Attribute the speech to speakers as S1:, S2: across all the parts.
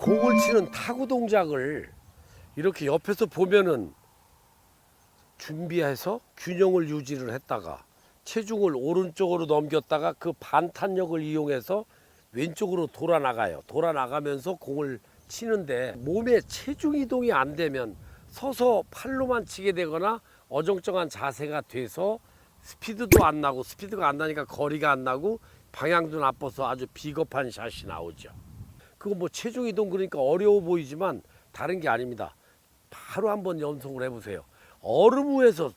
S1: 공을 치는 타구 동작을 이렇게 옆에서 보면은 준비해서 균형을 유지를 했다가 체중을 오른쪽으로 넘겼다가 그 반탄력을 이용해서 왼쪽으로 돌아 나가요. 돌아 나가면서 공을 치는데 몸에 체중 이동이 안 되면 서서 팔로만 치게 되거나 어정쩡한 자세가 돼서 스피드도 안 나고 스피드가 안 나니까 거리가 안 나고 방향도 나빠서 아주 비겁한 샷이 나오죠. 그거 뭐 체중 이동 그러니까 어려워 보이지만 다른 게 아닙니다. 바로 한번 연속을 해보세요. 얼음 위에서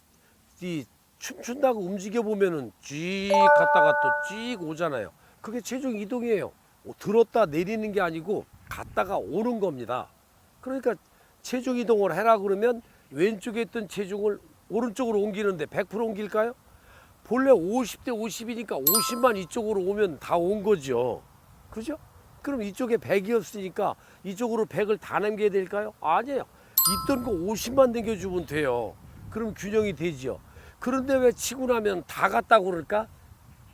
S1: 이 춤춘다고 움직여 보면은 쥐 갔다가 또쥐 오잖아요. 그게 체중 이동이에요. 어, 들었다 내리는 게 아니고 갔다가 오는 겁니다. 그러니까 체중 이동을 해라 그러면 왼쪽에 있던 체중을 오른쪽으로 옮기는데 100% 옮길까요? 본래 50대 50이니까 50만 이쪽으로 오면 다 온 거죠. 그죠? 그럼 이쪽에 100이었으니까 이쪽으로 100을 다 남겨야 될까요? 아니에요. 있던 거 50만 남겨주면 돼요. 그럼 균형이 되지요. 그런데 왜 치고 나면 다 갔다고 그럴까?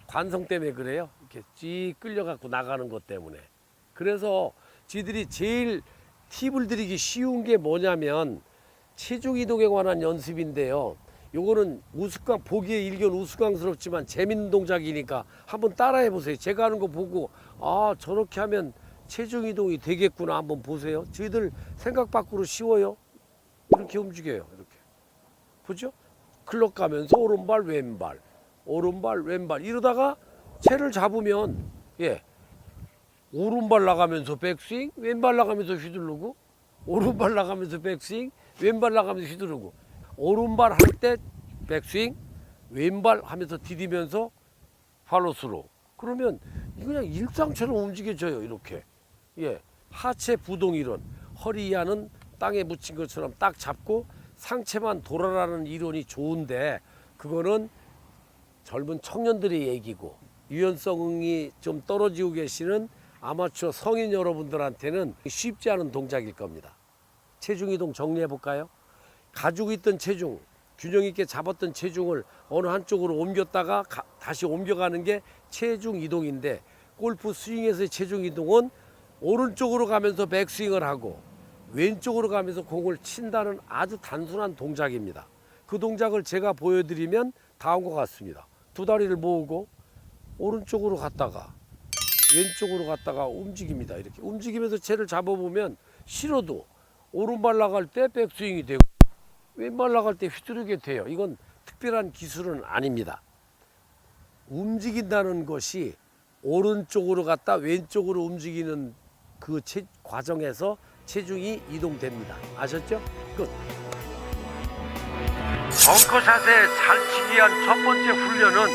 S1: 관성 때문에 그래요. 이렇게 찌 끌려갖고 나가는 것 때문에. 그래서 지들이 제일 팁을 드리기 쉬운 게 뭐냐면 체중 이동에 관한 연습인데요. 요거는 우스꽝 보기에 일견 우스꽝스럽지만 재밌는 동작이니까 한번 따라해 보세요. 제가 하는 거 보고 아 저렇게 하면 체중 이동이 되겠구나 한번 보세요. 저희들 생각 밖으로 쉬워요. 이렇게 움직여요. 이렇게 보죠? 클럽 가면서 오른발 왼발 오른발 왼발 이러다가 채를 잡으면 예 오른발 나가면서 백스윙 왼발 나가면서 휘두르고 오른발 나가면서 백스윙 왼발 나가면서 휘두르고 오른발 할 때 백스윙 왼발 하면서 디디면서 팔로스로 그러면 그냥 일상처럼 움직여져요 이렇게 예 하체 부동 이론 허리 이하는 땅에 묻힌 것처럼 딱 잡고 상체만 돌아라는 이론이 좋은데 그거는 젊은 청년들의 얘기고 유연성이 좀 떨어지고 계시는 아마추어 성인 여러분들한테는 쉽지 않은 동작일 겁니다. 체중 이동 정리해 볼까요? 가지고 있던 체중, 균형 있게 잡았던 체중을 어느 한쪽으로 옮겼다가 가- 다시 옮겨가는 게 체중 이동인데 골프 스윙에서의 체중 이동은 오른쪽으로 가면서 백스윙을 하고 왼쪽으로 가면서 공을 친다는 아주 단순한 동작입니다. 그 동작을 제가 보여드리면 다음과 같습니다. 두 다리를 모으고 오른쪽으로 갔다가 왼쪽으로 갔다가 움직입니다. 이렇게 움직이면서 채를 잡아보면 싫어도 오른발 나갈 때 백스윙이 되고 왼발 나갈 때 휘두르게 돼요. 이건 특별한 기술은 아닙니다. 움직인다는 것이 오른쪽으로 갔다 왼쪽으로 움직이는 그 체- 과정에서 체중이 이동됩니다. 아셨죠? 끝. 벙커샷에 잘 치기 위한 첫 번째 훈련은